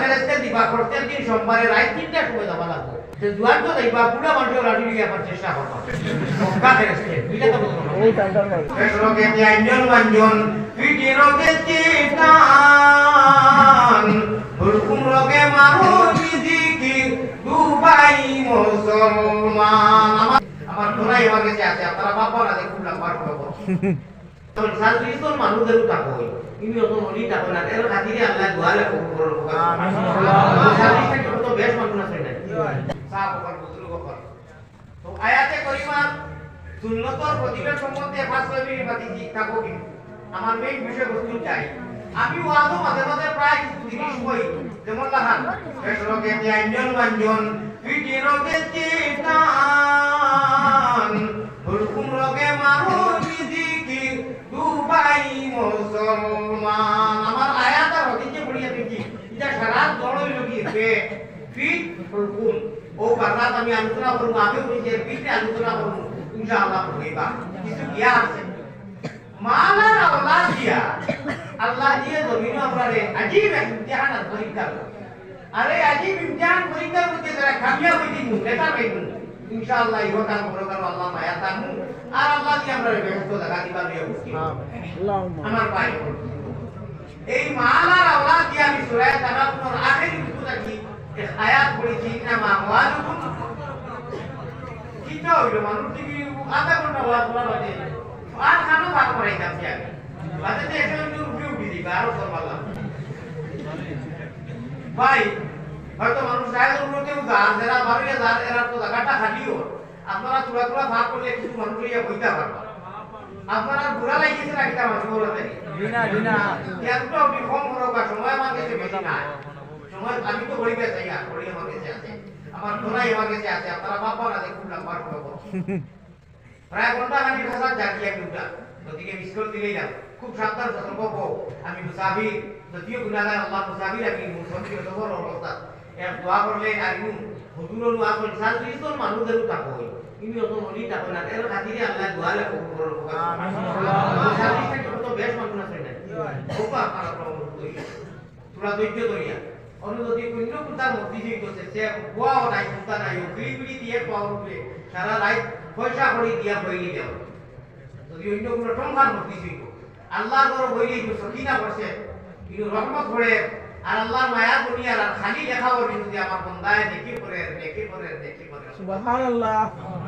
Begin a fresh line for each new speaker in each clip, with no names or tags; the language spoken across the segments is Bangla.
ফেরেস্তে দিবা প্রত্যেক দিন সোমবারে রাত তিনটার সময় যাবা লাগবে। তো দুয়ার তো যাইবা পুরা মানুষের লাঠি লিগে আমার চেষ্টা করবা। মক্কা ফেরেস্তে দুইটা তো রোগে ত্যাঞ্জন মঞ্জন পিটি রোগে চেতান হুরকুম রোগে মাহু মিজিকি দুবাই মুসলমান। আমার তোরাই আমার কাছে আছে আপনারা বাবা না দেখুন নাম্বার করব তখন সালরি তো মানুষেরও টাকা হই ইনি অত হলি টাকা না এর খাতিরে আল্লাহ দুয়ারে কবুল করুন সালরি থেকে তো বেশ মানুষ আছে না সাহাব বকর বুজুর্গ বকর তো আয়াতে করিমা সুন্নতর প্রতিকার সম্বন্ধে পাঁচ ছয় মিনিট বাকি থাকো কি আমার মেইন বিষয় বস্তু চাই আমি ওয়াদও মাঝে মাঝে প্রায় জিনিস কই যেমন লাহান রোগে ত্যাঞ্জন পিটি রোগে চেতান হুরকুম রোগে মারু মিজিকি দুবাই মুসলমান আমার আয়াত আর হদিকে পড়িয়া দেখি এটা সারা বারাত আমি আলোচনা করব আমিও নিজের পিঠে আলোচনা করব ইনশাআল্লাহ হইবা কিছু জ্ঞান আছে? মালার আল্লাহ দিয়া? আল্লাহ দিয়ে জমিন আমরা রে আজীব এক ইমতিহান আর পরীক্ষা আরে আজীব ইমতিহান পরীক্ষার মধ্যে যারা কামিয়াব হইতে নেতা পাইবু ইনশাআল্লাহ ইহকাল পরকাল আল্লাহ মায়া তামু আর আল্লাহ দিয়ে আমরা ব্যস্ত দেখা দিবা রে মুসলিম আমার ভাই এই মালার আল্লাহ দিয়ে আমি সূরা তাকাবুর আখেরি রুকু দেখি এক আয়াত পড়েছি না মা? ওয়ালুকুম কিটা হইল মানুষ টিভি আধা ঘণ্টা ওয়াজ করা বাদে আর খানো ভাগ করাই যাচ্ছি আমি। বাদে তো এসে একটু উঠে উঠে দিবা আরও করবালাম ভাই হয়তো মানুষ যায় উন্নতি উদার যারা বাড়িয়ে যার এরা তো জায়গাটা খালিও আপনারা তুলা তুলা ভাগ করলে কিছু মানুষ ইয়ে বইতে পারবা। আপনারা বুড়া লাগিয়েছে না কিনা মানুষ বলতে
বিনা বিনা
এত আপনি কম করো বা সময় আমার কাছে বেশি নাই। সময় আমি তো আমার কাছে আছে। আমার তোরাই আমার কাছে আছে আপনারা বাবা না দেখুন নাম্বার করব প্রায় ঘণ্টা খানি ভাষা জাতি আমি উঠা গতিকে মিস করে দিলেই খুব সাবধান সতর্ক আমি মুসাফির। যদিও গুণাগার আল্লাহ মুসাফির আমি মুসলমান সবর অবস্থা। এর দোয়া করলে আর ইনু হুজুর দোয়া করলে সাল ত্রিশজন মানুষেরও টাকা হই ইনি অত হলি টাকা না। এর খাতিরে আল্লাহ দোয়ালে কবুল করুন সাল ত্রিশ থেকে তো বেশ মানুষ আছে। না খুব আপনারা প্রমাণ করিয়া তোরা ধৈর্য ধরিয়া। যদি অন্য কোথার মধ্যে যে করছে সে গোয়াও নাই কোথা নাই বিড়ি বিড়ি দিয়ে পাওয়া উঠবে সারা রাত পয়সা করে দিয়া বইলে যাও যদি অন্য কোনো টঙ্কার মধ্যে ছিল আল্লাহ বড় বইলে সকিনা করছে কিন্তু রহমত করে আর আল্লাহর মায়া দুনিয়ার আর খালি লেখা বলি যদি আমার বন্দায় দেখি করে দেখি করে দেখি করে
সুবহানাল্লাহ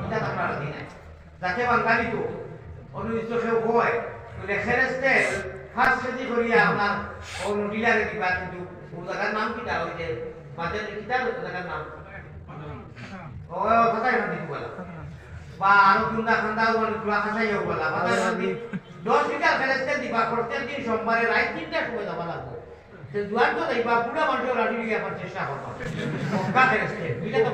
এটা তো আপনারা দিন যাকে বাঙালি তো অনুনিষ্ট কেউ হয় বলে ফেরেস্তে ফার্স্ট কেজি করিয়া আপনার ও ডিলারে দিবা কিন্তু ও জায়গার নাম কিটা? ওই যে বাজারে কিটা? ওই জায়গার নাম। ও কথাই না দিব বলা। বা আরও কুন্দা খান্দা মানে গুলা খাসাই হোক বলা। বাজার নাম দশ লিটার ফেরেস্তে দিবা প্রত্যেক দিন সোমবারে রাত তিনটার সময় যাবা লাগবে। সে দুয়ার তো যাইবা পুরা মানুষের লাঠি লিগে আমার চেষ্টা করবা। মক্কা ফেরেস্তে দুইটা তো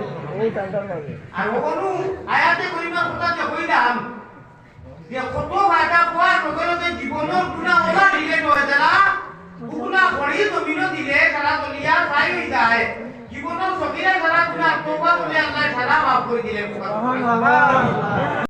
আর ওখানো আয়াতে করিমা কথা যে কইলাম যে কত ভাটা লগে লগে জীবনের গুণা ওলা রিলেট হয়ে যারা পড়ি জমিন দিলে সারা দলিয়া হয়ে যায়। জীবনের সকিরা সারা গুণা তোবা বলে আল্লাহ সারা মাফ করে দিলে